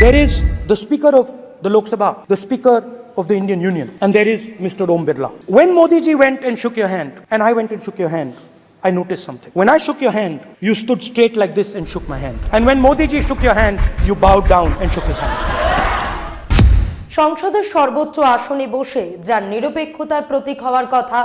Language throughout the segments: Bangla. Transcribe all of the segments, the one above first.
There is the Speaker of the Lok Sabha, the Speaker of the Indian Union, and there is Mr. Om Birla. When Modi ji went and shook your hand, and I went and shook your hand, I noticed something. When I shook your hand, you stood straight like this and shook my hand. And when Modi ji shook your hand, you bowed down and shook his hand. সংসদের সর্বোচ্চ আসনে বসে যার নিরপেক্ষতার প্রতীক হওয়ার কথা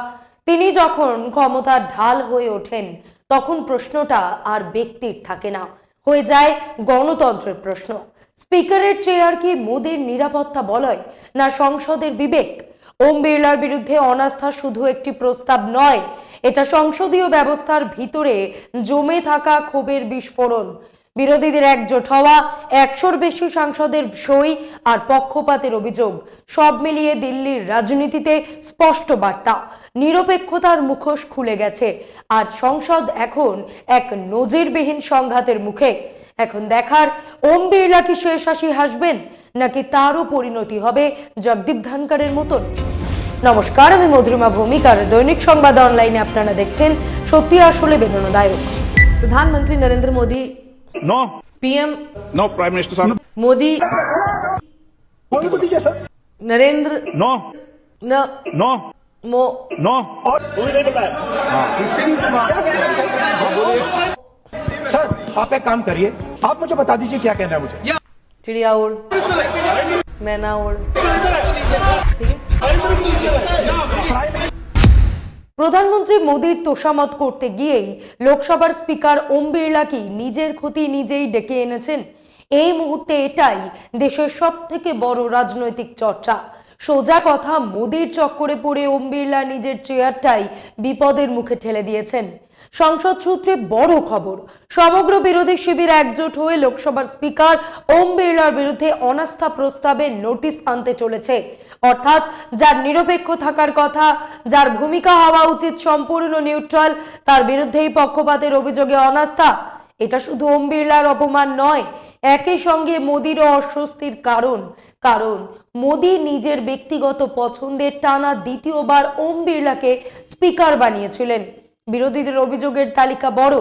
তিনি যখন ক্ষমতার ঢাল হয়ে ওঠেন তখন প্রশ্নটা আর ব্যক্তির থাকে না হয়ে যায় গণতন্ত্রের প্রশ্ন স্পিকারের চেয়ার কি মোদীর নিরাপত্তা বলয়, না সংসদের বিবেক? ওম বিড়লার বিরুদ্ধে অনাস্থা শুধু একটি প্রস্তাব নয়, এটা সংসদীয় ব্যবস্থার ভিতরে জমে থাকা ক্ষোভের বিস্ফোরণ। বিরোধীদের একজোট হওয়া, একশোর বেশি সাংসদের সই আর পক্ষপাতের অভিযোগ, সব মিলিয়ে দিল্লির রাজনীতিতে স্পষ্ট বার্তা। নিরপেক্ষতার মুখোশ খুলে গেছে, আর সংসদ এখন এক নজিরবিহীন সংঘাতের মুখে। এখন দেখার ওম বিড়লা কি শেষ হাসি হাসবেন নাকি তারও পরিণতি হবে জগদীপ ধনকারের মতন নমস্কার আমি মধুরিমা ভূমিকার দৈনিক সংবাদ অনলাইনে আপনারা দেখছেন সত্যি আসলে বেদনাদায়ক प्रधानमंत्री Narendra Modi No, PM no, Prime Minister साहब मोदी नरेंद्र No, न no, मो no. Sir, आप एक काम करिए आप मुझे बता दीजिए क्या कहना है मुझे चिड़िया उड़ मैना उड़ প্রধানমন্ত্রী মোদীর তোষামত করতে গিয়েই লোকসভার স্পিকার ওম বিড়লা কি নিজের ক্ষতি নিজেই ডেকে এনেছেন এই মুহূর্তে এটাই দেশের সব থেকে বড় রাজনৈতিক চর্চা সোজা কথা, মোদীর চক্করে পড়ে ওম বিড়লা নিজের চেয়ারটাই বিপদের মুখে ঠেলে দিয়েছেন। সংসদ সূত্রে বড় খবর, সমগ্র বিরোধী শিবির একজোট হয়ে লোকসভার স্পিকার ওম বিড়লার বিরুদ্ধে অনাস্থা প্রস্তাবে নোটিশ আনতে চলেছে। অর্থাৎ, যার নিরপেক্ষ থাকার কথা, যার ভূমিকা হওয়া উচিত সম্পূর্ণ নিউট্রাল, তার বিরুদ্ধেই পক্ষপাতের অভিযোগে অনাস্থা। এটা শুধু ওম বিড়লার অপমান নয়, একই সঙ্গে মোদিরও অস্বস্তির কারণ। কারণ মোদি নিজের ব্যক্তিগত পছন্দের টানা দ্বিতীয়বার ওম বিড়লাকে স্পিকার বানিয়েছিলেন। বিরোধীদের অভিযোগের তালিকা বড়,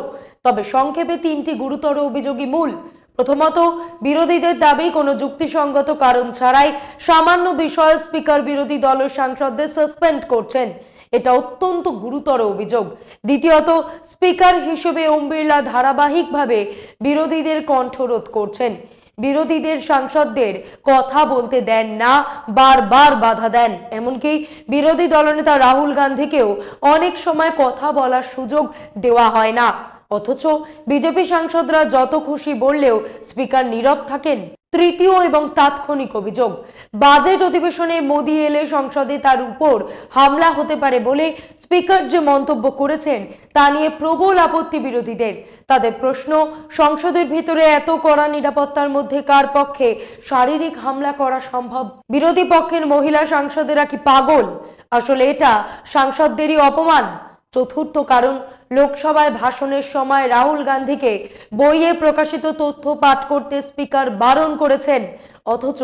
তবে সংক্ষেপে তিনটি গুরুতর অভিযোগই মূল। প্রথমত, বিরোধীদের দাবি, কোনো যুক্তিসঙ্গত কারণ ছাড়াই সামান্য বিষয়ে স্পিকার বিরোধী দলের সাংসদদের সাসপেন্ড করছেন। এটা অত্যন্ত গুরুতর অভিযোগ। দ্বিতীয়ত, স্পিকার হিসেবে ওম বিড়লা ধারাবাহিকভাবে বিরোধীদের কণ্ঠরোধ করছেন। বিরোধীদের সাংসদদের কথা বলতে দেন না, বারবার বাধা দেন। এমনকি বিরোধী দলনেতা রাহুল গান্ধীকেও অনেক সময় কথা বলার সুযোগ দেওয়া হয় না। অথচ বিজেপি সাংসদরা যত খুশি বললেও স্পিকার নীরব থাকেন। তৃতীয় এবং তাৎক্ষণিক অভিযোগ। বাজেট অধিবেশনে মোদী এলে সংসদে তার উপর হামলা হতে পারে বলে স্পিকার যে মন্তব্য করেছেন, তা নিয়ে প্রবল আপত্তি বিরোধীদের। তাদের প্রশ্ন, সংসদের ভিতরে এত কড়া নিরাপত্তার মধ্যে কার পক্ষে শারীরিক হামলা করা সম্ভব? বিরোধী পক্ষের মহিলা সাংসদেরা কি পাগল? আসলে এটা সাংসদদেরই অপমান। চতুর্থ কারণ, লোকসভায় ভাষণের সময় রাহুল গান্ধীকে বইয়ে প্রকাশিত তথ্য পাঠ করতে স্পিকার বারণ করেছেন। অথচ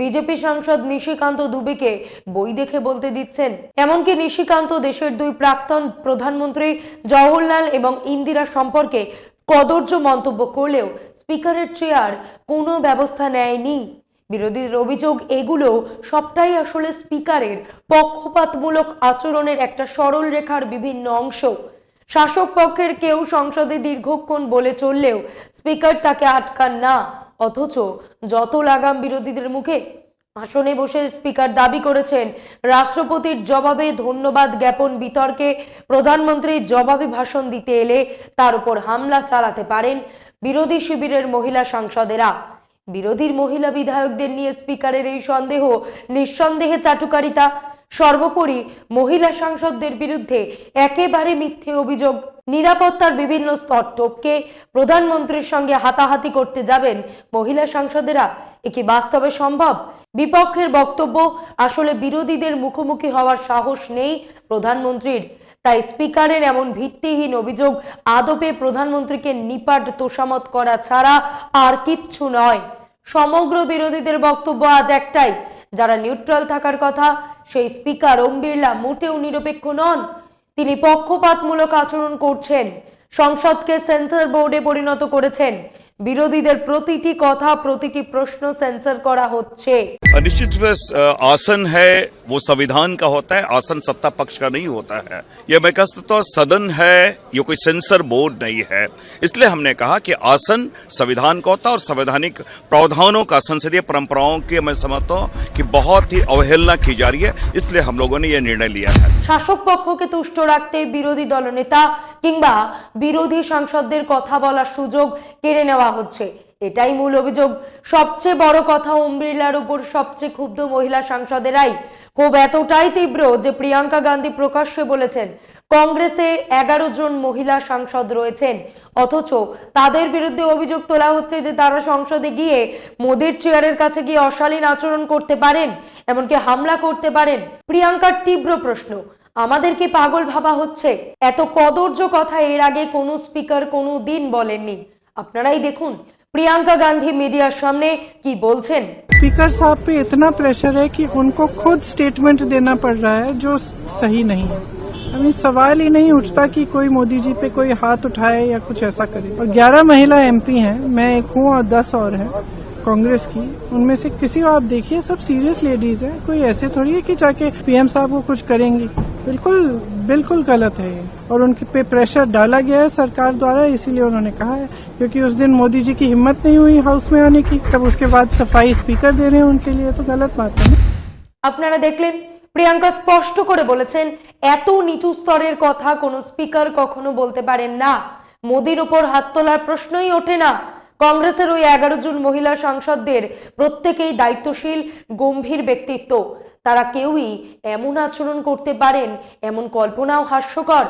বিজেপি সাংসদ নিশিকান্ত দুবেকে বই দেখে বলতে দিচ্ছেন, এমনকি নিশিকান্ত দেশের দুই প্রাক্তন প্রধানমন্ত্রী জওহরলাল এবং ইন্দিরা সম্পর্কে কদর্য মন্তব্য করলেও স্পিকারের চেয়ার কোনো ব্যবস্থা নেয়নি। বিরোধীদের অভিযোগ এগুলো সবটাই আসলে স্পিকারের পক্ষপাতমূলক আচরণের একটা সরল রেখার বিভিন্ন অংশ। শাসক পক্ষের কেউ সংসদে দীর্ঘক্ষণ বলে চললেও স্পিকার তাকে আটকান না, অথচ যত লাগাম বিরোধীদের মুখে আসনে বসে স্পিকার দাবি করেছেন, রাষ্ট্রপতির জবাবে ধন্যবাদ জ্ঞাপন বিতর্কে প্রধানমন্ত্রীর জবাবে ভাষণ দিতে এলে তার উপর হামলা চালাতে পারেন বিরোধী শিবিরের মহিলা সাংসদেরা। বিরোধীর মহিলা বিধায়কদের নিয়ে স্পিকারের এই সন্দেহ, নিঃসন্দেহে চাটুকারিতা। সর্বোপরি মহিলা সাংসদদের বিরুদ্ধে একেবারে মিথ্যে অভিযোগ, নিরাপত্তার বিভিন্ন স্তর টপকে প্রধানমন্ত্রীর সঙ্গে হাতাহাতি করতে যাবেন মহিলা সাংসদেরা। এ কি বাস্তবে সম্ভব? বিপক্ষের বক্তব্য, আসলে বিরোধীদের মুখোমুখি হওয়ার সাহস নেই প্রধানমন্ত্রীর। তাই স্পিকারের এমন ভিত্তিহীন অভিযোগ আদপে প্রধানমন্ত্রীকে নিপাট তোষামত করা ছাড়া আর কিচ্ছু নয়। সমগ্র বিরোধীদের বক্তব্য আজ একটাই, যারা নিউট্রাল থাকার কথা, সেই স্পিকার ওম বিড়লা মোটেও নিরপেক্ষ নন। তিনি পক্ষপাতমূলক আচরণ করছেন, সংসদকে সেন্সর বোর্ডে পরিণত করেছেন। বিরোধীদের প্রতিটি কথা প্রতিটি প্রশ্ন সেন্সর করা হচ্ছে निश्चित रूप से अ, आसन है वो संविधान का होता है आसन सत्ता पक्ष का नहीं होता है ये मैं कह सकता हूँ सदन है ये कोई सेंसर बोर्ड नहीं है इसलिए हमने कहा कि आसन संविधान का होता है और संवैधानिक प्रावधानों का संसदीय परंपराओं की मैं समझता हूँ कि बहुत ही अवहेलना की जा रही है इसलिए हम लोगों ने ये निर्णय लिया है শাসক পক্ষকে তুষ্ট রাখতে বিরোধী দলনেতা কিংবা বিরোধী সাংসদদের কথা বলার সুযোগ কেড়ে নেওয়া হচ্ছে। এটাই মূল অভিযোগ। সবচেয়ে বড় কথা ওম বিড়লার উপর সবচেয়ে ক্ষুব্ধ মহিলা সাংসদেরাই। ক্ষোভ এতটাই তীব্র যে প্রিয়াঙ্কা গান্ধী প্রকাশ্যে বলেছেন, কংগ্রেসে এগারো জন মহিলা সাংসদ রয়েছেন। অথচ তাদের বিরুদ্ধে অভিযোগ তোলা হচ্ছে যে তারা সংসদে গিয়ে মোদির চেয়ারের কাছে গিয়ে অশালীন আচরণ করতে পারেন, এমনকি হামলা করতে পারেন। প্রিয়াঙ্কার তীব্র প্রশ্ন আমাদেরকে পাগল ভাবা হচ্ছে? এত কদর্য কথা এর আগে কোনো স্পিকার কোনো দিন বলেননি। আপনারাই দেখুন প্রিয়াঙ্কা গান্ধী মিডিয়ার সামনে কি বলছেন स्पीकर साहब पे इतना प्रेशर है कि उनको खुद स्टेटमेंट देना पड़ रहा है जो सही नहीं है अभी सवाल ही नहीं उठता कि कोई मोदी जी पे कोई हाथ उठाए या कुछ ऐसा करे और 11 महिला एमपी हैं मैं एक हूँ और 10 और हैं कांग्रेस की उनमें से किसी को आप देखिए सब सीरियस लेडीज हैं कोई ऐसे थोड़ी है कि जाके पीएम साहब को कुछ करेंगी बिल्कुल बिल्कुल गलत है ये और उनके पे प्रेशर डाला गया है सरकार द्वारा इसीलिए उन्होंने कहा है क्योंकि उस दिन मोदी जी की हिम्मत नहीं हुई हाउस में आने की तब उसके बाद सफाई स्पीकर दे रहे हैं उनके लिए तो गलत बात है ना আপনারা দেখলেন প্রিয়াঙ্কা স্পষ্ট করে বলেছেন এত নিচু স্তরের কথা কোনো স্পিকার কখনো বলতে পারেন না মোদির উপর হাত তোলার প্রশ্নই ওঠে না কংগ্রেসের ওই এগারো জন মহিলা সাংসদদের প্রত্যেকেই দায়িত্বশীল, গম্ভীর ব্যক্তিত্ব। তারা কেউই এমন আচরণ করতে পারেন, এমন কল্পনাও হাস্যকর।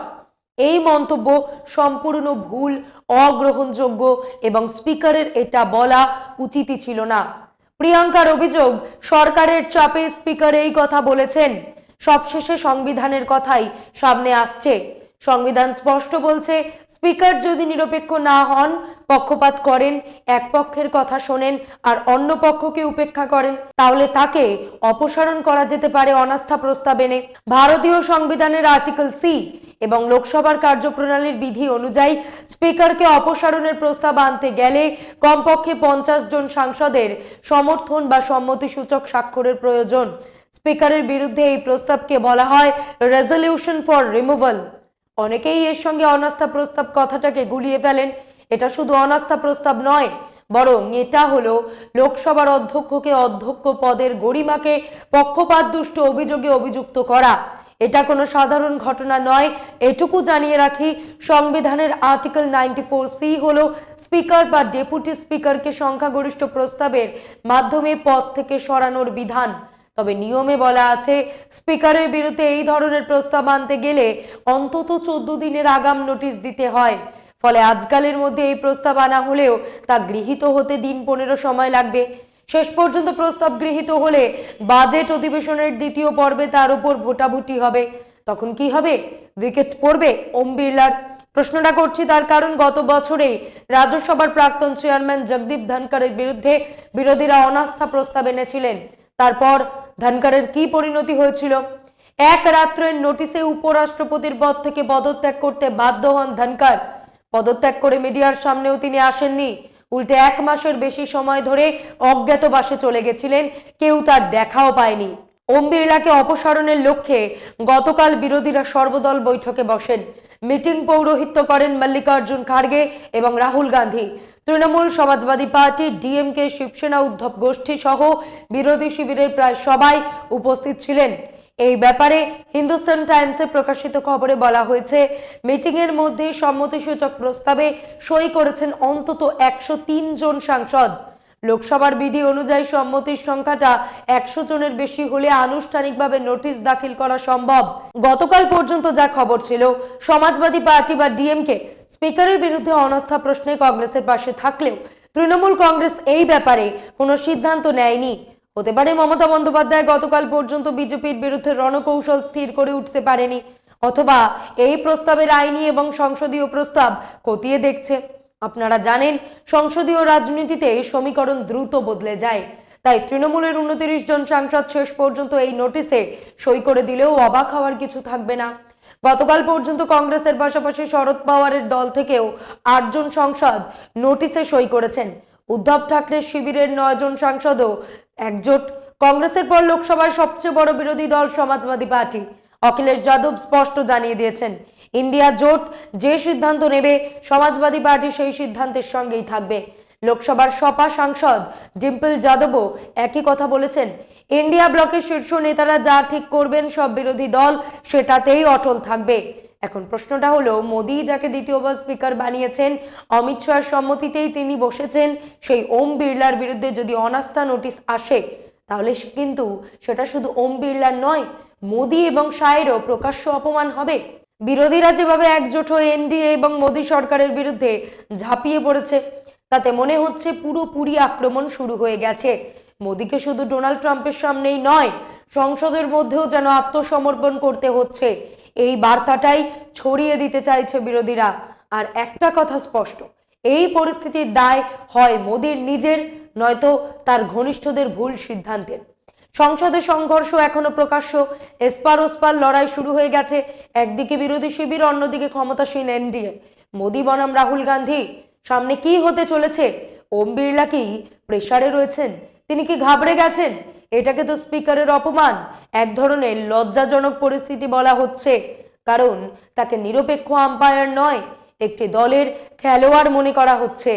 এই মন্তব্য সম্পূর্ণ ভুল, অগ্রহণযোগ্য এবং স্পিকারের এটা বলা উচিতই ছিল না। প্রিয়াঙ্কার অভিযোগ, সরকারের চাপে স্পিকার এই কথা বলেছেন। সবশেষে সংবিধানের কথাই সামনে আসছে। সংবিধান স্পষ্ট বলছে স্পিকার যদি নিরপেক্ষ না হন, পক্ষপাত করেন, এক পক্ষের কথা শোনেন আর অন্য পক্ষকে উপেক্ষা করেন, তাহলে তাকে অপসারণ করা যেতে পারে অনাস্থা প্রস্তাব এনে। ভারতীয় সংবিধানের আর্টিকেল সি এবং লোকসভার কার্যপ্রণালীর বিধি অনুযায়ী স্পিকারকে অপসারণের প্রস্তাব আনতে গেলে কমপক্ষে পঞ্চাশ জন সাংসদের সমর্থন বা সম্মতিসূচক স্বাক্ষরের প্রয়োজন। স্পিকারের বিরুদ্ধে এই প্রস্তাবকে বলা হয় রেজলিউশন ফর রিমুভাল অনেকেই এর সঙ্গে অনাস্থা প্রস্তাব কথাটাকে গুলিয়ে ফেলেন। এটা শুধু অনাস্থা প্রস্তাব নয়, বরং এটা হলো লোকসভার অধ্যক্ষকে অধ্যক্ষ পদের গরিমাকে পক্ষপাত দুষ্ট অভিযোগে অভিযুক্ত করা। এটা কোনো সাধারণ ঘটনা নয়। এটুকু জানিয়ে রাখি, সংবিধানের আর্টিকেল নাইনটি ফোর সি হল স্পিকার বা ডেপুটি স্পিকারকে সংখ্যাগরিষ্ঠ প্রস্তাবের মাধ্যমে পদ থেকে সরানোর বিধান। তবে নিয়মে বলা আছে, স্পিকারের বিরুদ্ধে এই ধরনের প্রস্তাব আনতে গেলে অন্তত চোদ্দ দিনের আগাম নোটিশ দিতে হয়। ফলে আজকালের মধ্যে এই প্রস্তাব আনা হলেও তা গৃহীত হতে দিন পনেরো সময় লাগবে। শেষ পর্যন্ত প্রস্তাব গৃহীত হলে বাজেট অধিবেশনের দ্বিতীয় পর্বে তার উপর ভোটাভুটি হবে। তখন কি হবে? উইকেট পড়বে ওম বিড়লার। প্রশ্নটা করছি তার কারণ, গত বছরেই রাজ্যসভার প্রাক্তন চেয়ারম্যান জগদীপ ধনকরের বিরুদ্ধে বিরোধীরা অনাস্থা প্রস্তাব এনেছিলেন। তারপর ধনকরের কি পরিণতি হয়েছিল? এক রাত্রের নোটিশে উপরাষ্ট্রপতির পদ থেকে পদত্যাগ করতে বাধ্য হন ধনকর পদত্যাগ করে মিডিয়ার সামনেও তিনি আসেননি। উল্টে এক মাসের বেশি সময় ধরে অজ্ঞাতবাসে চলে গেছিলেন। কেউ তার দেখাও পায়নি। ওম বিড়লাকে অপসারণের লক্ষ্যে গতকাল বিরোধীরা সর্বদল বৈঠকে বসেন। মিটিং পৌরোহিত্য করেন মল্লিকার্জুন খার্গে এবং রাহুল গান্ধী। তৃণমূল সমাজবাদী পার্টি, ডিএমকে, শিবসেনা, উদ্ধব গোষ্ঠী সহ বিরোধী শিবিরের প্রায় সবাই উপস্থিত ছিলেন। এই ব্যাপারে হিন্দুস্তান টাইমসে প্রকাশিত খবরে বলা হয়েছে, মিটিংয়ের মধ্যে সম্মতিসূচক প্রস্তাবে সই করেছেন অন্তত একশো তিন জন সাংসদ। লোকসভার বিধি অনুযায়ী সম্মতির সংখ্যাটা একশো জনের বেশি হলে আনুষ্ঠানিকভাবে নোটিশ দাখিল করা সম্ভব। গতকাল পর্যন্ত যা খবর ছিল, সমাজবাদী পার্টি বা ডিএমকে স্পিকারের বিরুদ্ধে অনাস্থা প্রশ্নে কংগ্রেসের পাশে থাকলেও তৃণমূল কংগ্রেস এই ব্যাপারে কোনো সিদ্ধান্ত নেয়নি। হতে পারে মমতা বন্দ্যোপাধ্যায় গতকাল পর্যন্ত বিজেপির বিরুদ্ধে রণকৌশল স্থির করে উঠতে পারেনি, অথবা এই প্রস্তাবের আইনি এবং সংসদীয় প্রস্তাব খতিয়ে দেখছে। আপনারা জানেন, সংসদীয় রাজনীতিতে সমীকরণ দ্রুত বদলে যায়। তাই তৃণমূলের উনতিরিশ জন সাংসদ শেষ পর্যন্ত এই নোটিশে সই করে দিলেও অবাক হওয়ার কিছু থাকবে না। গতকাল পর্যন্ত কংগ্রেসের পাশাপাশি শরদ পাওয়ারের দল থেকেও আটজন সংসদ নোটিশে সই করেছেন। উদ্ধব ঠাকরের শিবিরের নয়জন সাংসদও একজোট। কংগ্রেসের পর লোকসভার সবচেয়ে বড় বিরোধী দল সমাজবাদী পার্টি। অখিলেশ যাদব স্পষ্ট জানিয়ে দিয়েছেন ইন্ডিয়া জোট যে সিদ্ধান্ত নেবে, সমাজবাদী পার্টি সেই সিদ্ধান্তের সঙ্গেই থাকবে। লোকসভার সপা সাংসদ ডিম্পল যাদবও একই কথা বলেছেন। ইন্ডিয়া ব্লকের শীর্ষ নেতারা যা ঠিক করবেন, সব বিরোধী দল সেটাতেই অটল থাকবে। এখন প্রশ্নটা হলো, মোদি যাকে দ্বিতীয়বার স্পিকার বানিয়েছেন, অমিত শাহের সম্মতিতেই তিনি বসেছেন, সেই ওম বিড়লার বিরুদ্ধে যদি অনাস্থা নোটিশ আসে, তাহলে কিন্তু সেটা শুধু ওম বিড়লার নয়, মোদি এবং শাহেরও প্রকাশ্য অপমান হবে। বিরোধীরা যেভাবে একজোট হয়ে এনডিএ এবং মোদী সরকারের বিরুদ্ধে ঝাঁপিয়ে পড়েছে, তাতে মনে হচ্ছে পুরোপুরি আক্রমণ শুরু হয়ে গেছে। মোদীকে শুধু ডোনাল্ড ট্রাম্পের সামনেই নয়, সংসদের মধ্যেও যেন আত্মসমর্পণ করতে হচ্ছে। এই বার্তাটাই ছড়িয়ে দিতে চাইছে বিরোধীরা। আর একটা কথা স্পষ্ট, এই পরিস্থিতির দায় হয় মোদীর নিজের, নয়তো তার ঘনিষ্ঠদের ভুল সিদ্ধান্তের। সংসদে সংঘর্ষ এখনও প্রকাশ্য। এসপার ওসপার লড়াই শুরু হয়ে গেছে। একদিকে বিরোধী শিবির, অন্যদিকে ক্ষমতাসীন এনডিএ। মোদী, বনাম রাহুল গান্ধী, সামনে কি হতে চলেছে? ওম বিড়লা কি প্রেসারে রয়েছেন? তিনি কি ঘাবড়ে গেছেন? এটাকে তো স্পিকারের অপমান। এক ধরনের লজ্জাজনক পরিস্থিতি বলা হচ্ছে। কারণ তাকে নিরপেক্ষ আম্পায়ার নয়, একটি দলের খেলোয়াড় মনে করা হচ্ছে।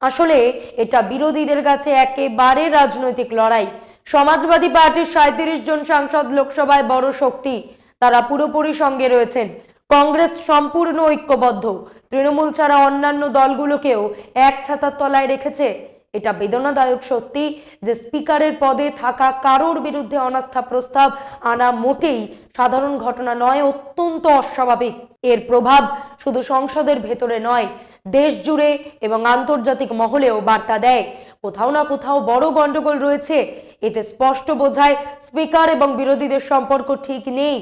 আসলে এটা বিরোধীদের কাছে একেবারে রাজনৈতিক লড়াই। সমাজবাদী পার্টির সাঁত্রিশ জন সাংসদ লোকসভায় বড় শক্তি। তারা পুরোপুরি সঙ্গে রয়েছেন। কংগ্রেস সম্পূর্ণ ঐক্যবদ্ধ। তৃণমূল ছাড়া অন্যান্য দলগুলোকেও এক ছাতার তলায় রেখেছে। এটা বেদনাদায়ক সত্যি যে স্পিকারের পদে থাকা কারোর বিরুদ্ধে অনাস্থা প্রস্তাব আনা মোটেই সাধারণ ঘটনা নয়, অত্যন্ত অস্বাভাবিক। এর প্রভাব শুধু সংসদের ভেতরে নয় দেশ জুড়ে এবং আন্তর্জাতিক মহলেও বার্তা দেয়। কোথাও না কোথাও বড় গন্ডগোল রয়েছে। এতে স্পষ্ট বোঝায় স্পিকার এবং বিরোধীদের সম্পর্ক ঠিক নেই।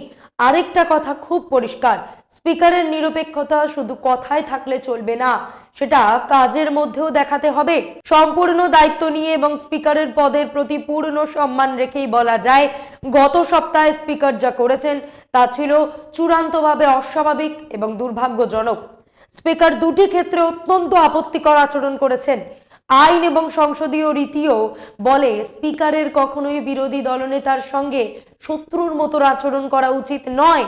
আরেকটা কথা খুব পরিষ্কার, স্পিকারের নিরপেক্ষতা শুধু কথায় থাকলে চলবে না, সেটা কাজের মধ্যেও দেখাতে হবে। সম্পূর্ণ দায়িত্ব নিয়ে এবং স্পিকারের পদের প্রতি পূর্ণ সম্মান রেখেই বলা যায়, গত সপ্তাহে স্পিকার যা করেছেন তা ছিল চূড়ান্তভাবে অস্বাভাবিক এবং দুর্ভাগ্যজনক। স্পিকার দুটি ক্ষেত্রে অত্যন্ত আপত্তিকর আচরণ করেছেন। আইন এবং সংসদীয় রীতিও বলে স্পিকারের কখনোই বিরোধী দলনেতার সঙ্গে শত্রুর মতো আচরণ করা উচিত নয়।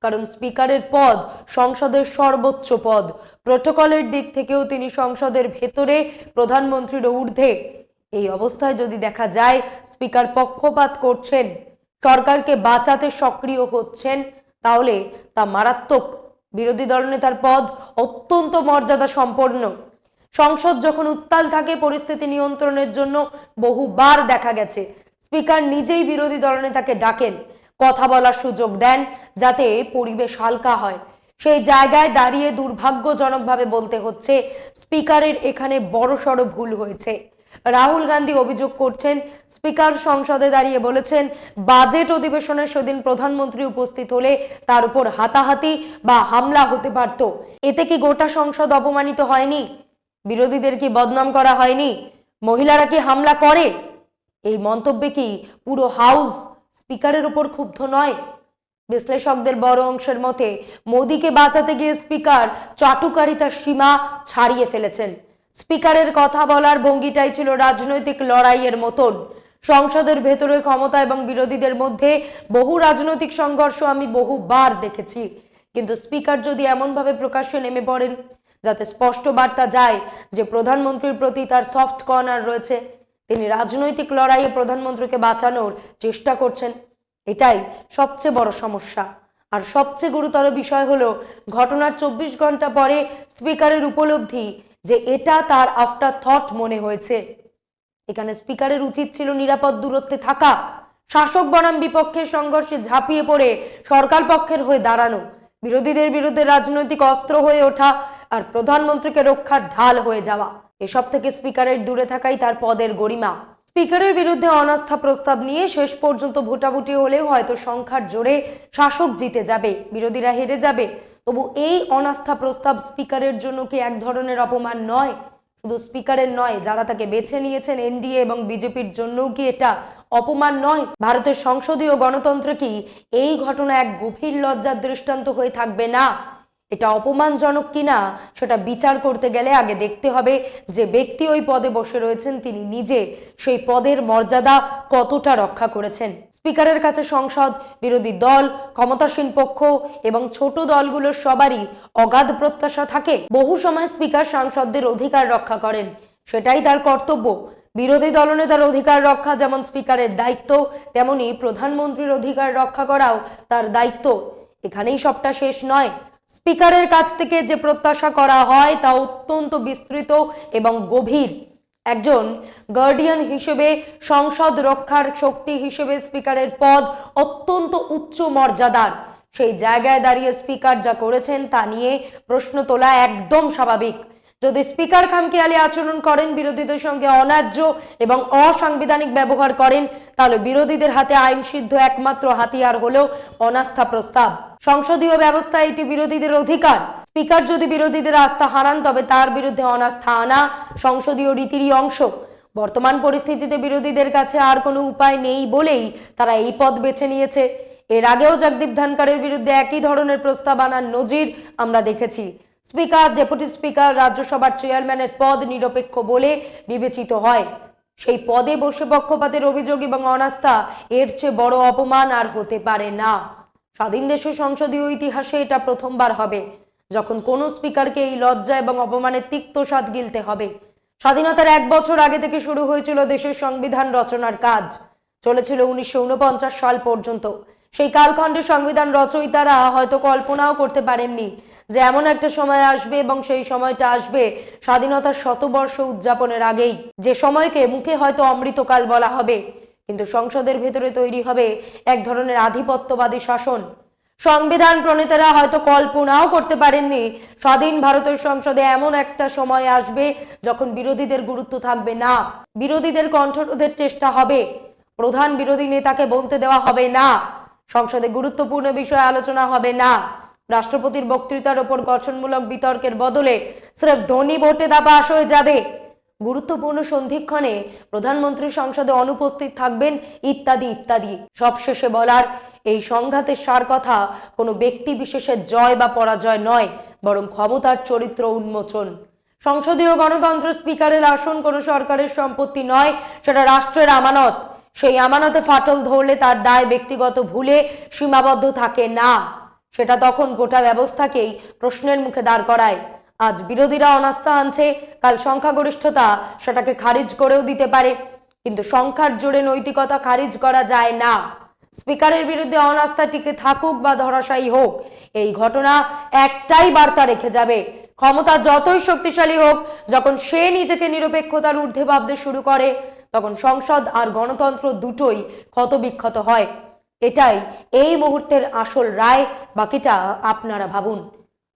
কারণ স্পিকারের পদ সংসদের সর্বোচ্চ পদ। প্রোটোকলের দিক থেকেও তিনি সংসদের ভেতরে প্রধানমন্ত্রীর ঊর্ধ্বে। এই অবস্থায় যদি দেখা যায়, স্পিকার পক্ষপাত করছেন, সরকারকে বাঁচাতে সক্রিয় হচ্ছেন, তাহলে তা মারাত্মক বিরোধী দলনেতার পদ অত্যন্ত মর্যাদা সম্পন্ন। সংসদ যখন উত্তাল থাকে, পরিস্থিতি নিয়ন্ত্রণের জন্য বহুবার দেখা গেছে। স্পিকার নিজেই বিরোধী দলনেতাকে ডাকেন, কথা বলার সুযোগ দেন যাতে পরিবেশ হালকা হয়। সেই জায়গায় দাঁড়িয়ে দুর্ভাগ্যজনকভাবে বলতে হচ্ছে, স্পিকারের এখানে বড়সড় ভুল হয়েছে। রাহুল গান্ধী অভিযোগ করছেন, স্পিকার সংসদে দাঁড়িয়ে বলেছেন, বাজেট অধিবেশনের সেদিন প্রধানমন্ত্রী উপস্থিত হলে তার উপর হাতাহাতি বা হামলা হতে পারত। এতে কি গোটা সংসদ অপমানিত হয়নি? বিরোধীদের কি বদনাম করা হয়নি? মহিলারা কি হামলা করে? এই মন্তব্যে কি পুরো হাউস স্পিকারের উপর ক্ষুব্ধ নয়? বিশ্লেষকদের বড় অংশের মতে, মোদীকে বাঁচাতে গিয়ে স্পিকার চাটুকারিতার সীমা ছাড়িয়ে ফেলেছেন। স্পিকারের কথা বলার ভঙ্গিটাই ছিল রাজনৈতিক লড়াইয়ের মতন। সংসদের ভেতরে ক্ষমতা এবং বিরোধীদের মধ্যে বহু রাজনৈতিক সংঘর্ষ আমি বহুবার দেখেছি। কিন্তু স্পিকার যদি এমনভাবে প্রকাশ্যে নেমে পড়েন, যাতে স্পষ্ট বার্তা যায় যে প্রধানমন্ত্রীর প্রতি তার সফট কর্নার রয়েছে, তিনি রাজনৈতিক লড়াইয়ে প্রধানমন্ত্রীকে বাঁচানোর চেষ্টা করছেন, এটাই সবচেয়ে বড় সমস্যা। আর সবচেয়ে গুরুতর বিষয় হলো, ঘটনার চব্বিশ ঘণ্টা পরে স্পিকারের উপলব্ধি যে এটা তার আফটার থট মনে হয়েছে। এখানে স্পিকারের উচিত ছিল নিরাপদ দূরত্বে থাকা। শাসক বনাম বিপক্ষের সংঘর্ষে ঝাঁপিয়ে পড়ে সরকার পক্ষের হয়ে দাঁড়ানো। বিরোধীদের বিরুদ্ধে রাজনৈতিক অস্ত্র হয়ে ওঠা আর প্রধানমন্ত্রীকে রক্ষার ঢাল হয়ে যাওয়া। এসব থেকে স্পিকারের দূরে থাকাই তার পদের গরিমা। স্পিকারের বিরুদ্ধে অনাস্থা প্রস্তাব নিয়ে শেষ পর্যন্ত ভোটাভুটি হলেও হয়তো সংখ্যার জোরে শাসক জিতে যাবে, বিরোধীরা হেরে যাবে। তবু এই অনাস্থা প্রস্তাব স্পিকারের জন্য কি এক ধরনের অপমান নয়? শুধু স্পিকারের নয়, যারা তাকে বেছে নিয়েছেন এনডিএ এবং বিজেপির জন্যও কি এটা অপমান নয়? ভারতের সংসদীয় গণতন্ত্র কি এই ঘটনা এক গভীর লজ্জার দৃষ্টান্ত হয়ে থাকবে না? এটা অপমানজনক কিনা সেটা বিচার করতে গেলে আগে দেখতে হবে যে ব্যক্তি ওই পদে বসে রয়েছেন তিনি নিজে। সেই পদের মর্যাদা কতটা রক্ষা করেছেন? স্পিকারের কাছে সংসদ, বিরোধী দল, ক্ষমতাসীন পক্ষ এবং ছোট দলগুলোর সবারই অগাধ প্রত্যাশা থাকে। বহু সময় স্পিকার সাংসদদের অধিকার রক্ষা করেন। সেটাই তার কর্তব্য। বিরোধী দলনেতার অধিকার রক্ষা যেমন স্পিকারের দায়িত্ব, তেমনি প্রধানমন্ত্রীর অধিকার রক্ষা করাও তার দায়িত্ব। এখানেই সবটা শেষ নয়। স্পিকারের কাছ থেকে যে প্রত্যাশা করা হয় তা অত্যন্ত বিস্তৃত এবং গভীর। একজন গার্ডিয়ান হিসেবে সংসদ রক্ষার শক্তি হিসেবে স্পিকারের পদ অত্যন্ত উচ্চ মর্যাদার। সেই জায়গায় দাঁড়িয়ে স্পিকার যা করেছেন তা নিয়ে প্রশ্ন তোলা একদম স্বাভাবিক। যদি স্পিকার খামখেয়ালি আচরণ করেন, বিরোধীদের সঙ্গে অন্যায্য এবং অসাংবিধানিক ব্যবহার করেন, তাহলে বিরোধীদের হাতে আইন সিদ্ধ একমাত্র হাতিয়ার হলো অনাস্থা প্রস্তাব। সংসদীয় ব্যবস্থা এটি বিরোধীদের অধিকার। স্পিকার যদি বিরোধীদের আস্থা হারান, তবে তার বিরুদ্ধে অনাস্থা আনা সংসদীয় রীতিরই অংশ। বর্তমান পরিস্থিতিতে বিরোধীদের কাছে আর কোনো উপায় নেই বলেই তারা এই পদ বেছে নিয়েছে। এর আগেও জগদীপ ধনকরের বিরুদ্ধে একই ধরনের প্রস্তাব আনার নজির আমরা দেখেছি। স্পিকার, ডেপুটি স্পিকার, রাজ্যসভার চেয়ারম্যানের পদ নিরপেক্ষ বলে বিবেচিত হয়। সেই পদে বসে পক্ষপাতের অভিযোগ এবং অনাস্থা এর চেয়ে বড় অপমান আর হতে পারে না। স্বাধীন দেশের সংসদীয় ইতিহাসে এটা প্রথমবার হবে। যখন কোনো স্পিকারকে এই লজ্জা এবং অপমানের তিক্ত স্বাদ গিলতে হবে। স্বাধীনতার এক বছর আগে থেকে শুরু হয়েছিল দেশের সংবিধান রচনার কাজ। চলেছিল উনিশশো উনপঞ্চাশ সাল পর্যন্ত। সেই কালখণ্ডে সংবিধান রচয়িতারা হয়তো কল্পনাও করতে পারেননি যে এমন একটা সময় আসবে এবং সেই সময়টা আসবে স্বাধীনতার শতবর্ষ উদযাপনের আগেই। যে সময়কে মুখে হয়তো অমৃতকাল বলা হবে, কিন্তু সংসদের ভেতরে তৈরি হবে এক ধরনের আধিপত্যবাদী শাসন। সংবিধান প্রণেতারা হয়তো কল্পনাও করতে পারেননি। স্বাধীন ভারতের সংসদে এমন একটা সময় আসবে যখন বিরোধীদের গুরুত্ব থাকবে না। বিরোধীদের কণ্ঠরোধের চেষ্টা হবে। প্রধান বিরোধী নেতাকে বলতে দেওয়া হবে না। সংসদে গুরুত্বপূর্ণ বিষয়ে আলোচনা হবে না। রাষ্ট্রপতির বক্তৃতার ওপর গঠনমূলক বিতর্কের বদলে স্রেফ ধনী ভোটে দা পাশ হয়ে যাবে। গুরুত্বপূর্ণ সন্ধিক্ষণে প্রধানমন্ত্রী সংসদে অনুপস্থিত থাকবেন, ইত্যাদি ইত্যাদি। সবশেষে বলার, এই সংঘাতের সার কথা কোনো ব্যক্তি বিশেষের জয় বা পরাজয় নয়, বরং ক্ষমতার চরিত্র উন্মোচন। সংসদীয় গণতন্ত্র স্পিকারের আসন কোনো সরকারের সম্পত্তি নয়, সেটা রাষ্ট্রের আমানত। সেই আমানতে ফাটল ধরলে তার দায় ব্যক্তিগত ভুলে সীমাবদ্ধ থাকে না। সেটা তখন গোটা ব্যবস্থাকেই প্রশ্নের মুখে দাঁড় করায়। আজ বিরোধীরা অনাস্থা আনছে। কাল সংখ্যাগরিষ্ঠতা সেটাকে খারিজ করেও দিতে পারে। কিন্তু সংখ্যার জোরে নৈতিকতা খারিজ করা যায় না। স্পিকারের বিরুদ্ধে অনাস্থা টিকে থাকুক বা ধরাশায়ী হোক, এই ঘটনা একটাই বার্তা রেখে যাবে। ক্ষমতা যতই শক্তিশালী হোক, যখন সে নিজেকে নিরপেক্ষতার ঊর্ধ্বে ভাবতে শুরু করে, তখন সংসদ আর গণতন্ত্র দুটোই ক্ষতবিক্ষত হয়। এটাই এই মুহূর্তের আসল রায়, বাকিটা আপনারা ভাবুন।